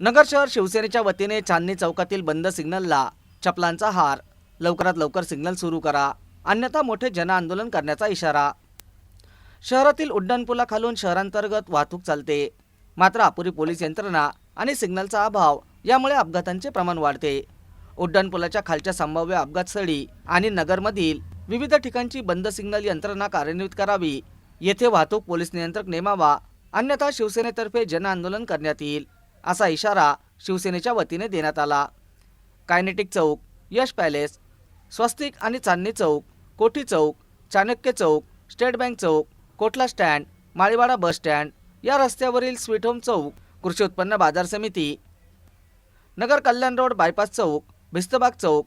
नगर शहर शिवसेनेच्या वतीने चांदणी चौकातील बंद सिग्नलला चपलांचा हार. लवकरात लवकर सिग्नल सुरू करा. अन्यथा मोठे जनआंदोलन करण्याचा इशारा. शहरातील उड्डाणपुलाखालून शहरांतर्गत वाहतूक चालते. मात्र अपुरी पोलीस यंत्रणा आणि सिग्नलचा अभाव यामुळे अपघातांचे प्रमाण वाढते. उड्डाणपुलाच्या खालच्या संभाव्य अपघातस्थळी आणि नगरमधील विविध ठिकाणची बंद सिग्नल यंत्रणा कार्यान्वित करावी. येथे वाहतूक पोलीस नियंत्रक नेमावा. अन्यथा शिवसेनेतर्फे जनआंदोलन करण्यात येईल. असा इशारा शिवसेनेच्या वतीने देण्यात आला. कायनेटिक चौक यश पॅलेस स्वस्तिक आणि Chandni Chowk Kothi Chowk Chanakya Chowk state bank Chowk Kotla stand Maliwada bus stand या रस्त्यावरील स्वीट होम चौक कृषी उत्पन्न बाजार समिती Nagar Kalyan road bypass Chowk Bhistbag Chowk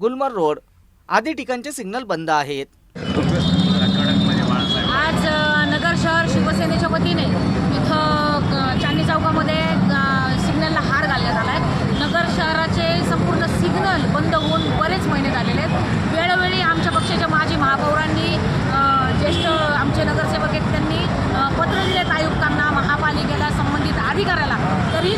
Gulmohar road आदी ठिकाणचे सिग्नल बंद आहेत आज अ, नगर शहर शिवसेनेच्या वतीने इथं क- चांदणी चौकामध्ये अ, सिग्नलला हार घालण्यात आला आहे नगर शहराचे संपूर्ण सिग्नल बंद होऊन बरेच महिने झालेले आहेत वेळोवेळी आमच्या पक्षाच्या माजी महापौरांनी अ, ज्येष्ठ आमचे नगरसेवक आहेत त्यांनी अ, पत्र दिलेत आयुक्तांना महापालिकेला संबंधित अधिकाऱ्याला तरीही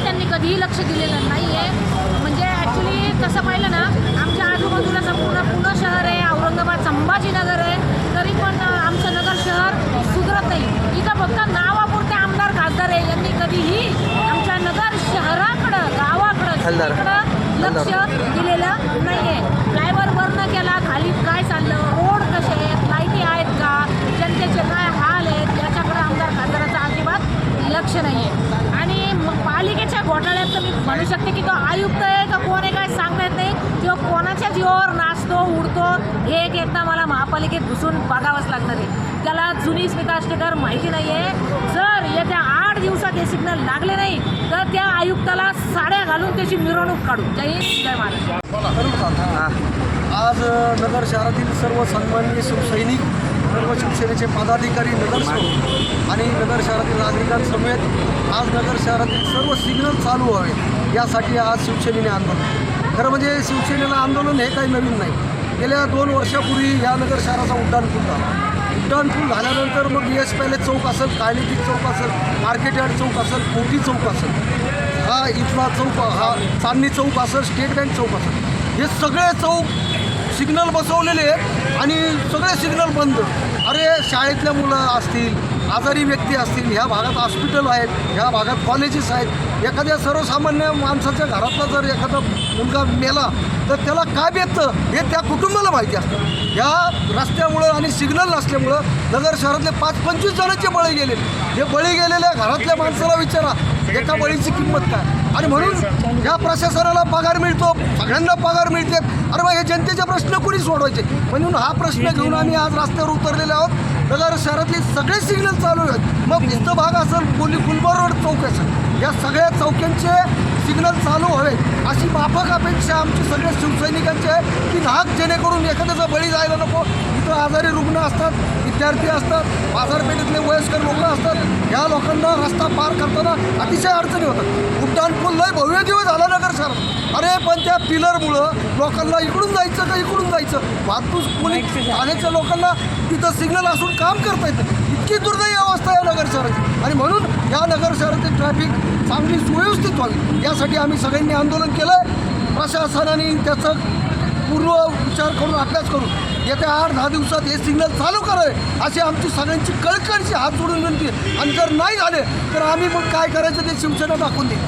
लक्ष दिलेलं नाही आहे म्हणजे ॲक्च्युली तसं पाहिलं ना आमच्या आजूबाजूला संपूर्ण पुणे शहर आहे. औरंगाबाद संभाजीनगर आहे. तरी पण आमचं नगर शहर सुधरत नाही. इथं फक्त नावापुरते आमदार खासदार आहे. यांनी कधीही आमच्या नगर शहराकडं गावाकडं लक्ष दिलेलं नाही आहे फ्लायओव्हर बंद केला खाली काय चाललं रोड कसे आहेत लाईटी आहेत का जनतेचे काय हाल आहेत याच्याकडं आमदार खासदाराचं अजिबात लक्ष नाही आहे आणि मग पालिकेच्या घोटाळ्यात तर मी म्हणू शकते की तो आयुक्त आहे का कोण आहे काय सांगता येत नाही. किंवा कोणाच्या जीवावर नाचतो उडतो हे एक एकदा मला महापालिकेत घुसून बघावंच लागणार आहे त्याला जुनी स्मिता अष्टेकर माहिती नाही आहे जर येत्या आठ दिवसात हे सिग्नल लागले नाही तर त्या आयुक्ताला साड्या घालून त्याची मिरवणूक काढू. जय हिंद जय महाराष्ट्र. आज नगर शहरातील सर्व सन्माननीय शिवसैनिक सर्व शिवसेनेचे पदाधिकारी नगरसेवक आणि नगर शहरातील नागरिकांसमेत आज नगर शहरातील सर्व सिग्नल चालू व्हावे यासाठी आज शिवसेनेने आंदोलन खरं म्हणजे शिवसेनेला आंदोलन हे काही नवीन नाही. गेल्या दोन वर्षापूर्वी या नगर शहराचा उड्डाणपूल झाला. उड्डाणपूल झाल्यानंतर मग यश पॅलेस चौक असेल कायनेटिक चौक असेल मार्केट यार्ड चौक असेल कोठी चौक असेल. हा इथला चौक हा चांदणी चौक असेल स्टेट बँक चौक असेल. हे सगळे चौक सिग्नल बसवलेले आहेत आणि सगळे सिग्नल बंद. अरे शाळेतल्या मुलं असतील आजारी व्यक्ती असतील ह्या भागात हॉस्पिटल आहेत ह्या भागात कॉलेजेस आहेत. एखाद्या सर्वसामान्य माणसाच्या घरातला जर एखादा मुलगा मेला तर त्याला काय भेटतं? हे त्या कुटुंबाला माहिती असतं. ह्या रस्त्यामुळं आणि सिग्नल नसल्यामुळं नगर शहरातले पाच पंचवीस जणांचे बळी गेलेले हे बळी गेलेल्या घरातल्या माणसाला विचारा एका बळीची किंमत काय? आणि म्हणून या प्रशासनाला पगार मिळतो सगळ्यांना पगार मिळते. अरे बा हे जनतेचे प्रश्न कोणी सोडवायचे? म्हणून हा प्रश्न घेऊन आम्ही आज रस्त्यावर उतरलेले आहोत. नगर शहरातले सगळे सिग्नल चालू आहेत. मग भिस्त भाग असेल पोली फुलबार रोड चौक असेल. या सगळ्या चौक्यांचे सिग्नल चालू हवे अशी माफक अपेक्षा आमची सगळ्या शिवसैनिकांची आहे की नाहक जेणेकरून एखाद्याचा बळी जायला नको. इथं आजारी रुग्ण असतात विद्यार्थी असतात बाजारपेठेतले वयस्कर लोक असतात. या लोकांना रस्ता पार करताना अतिशय अडचणी होतात. उड्डाणपूल लय भव्य दिवस झाला नगर शहरात. अरे पण त्या पिलरमुळं लोकांना इकडून जायचं का इकडून जायचं? वाहतूक पोलीस ठाण्याच्या लोकांना तिथं सिग्नल असून काम करता येतं. इतकी दुर्दैवी अवस्था आहे नगर शहराची आणि म्हणून या नगर शहरातील ट्रॅफिक चांगली सुव्यवस्थित व्हावी. यासाठी आम्ही सगळ्यांनी आंदोलन केलं आहे प्रशासनाने त्याचं पूर्व विचार करून अभ्यास करून येत्या आठ दहा दिवसात हे सिग्नल चालू करावे अशी आमची सगळ्यांची कळकळीची हात जोडून विनंती आणि जर नाही झाले तर आम्ही मग काय करायचं ते शिवसेना दाखवून देईल.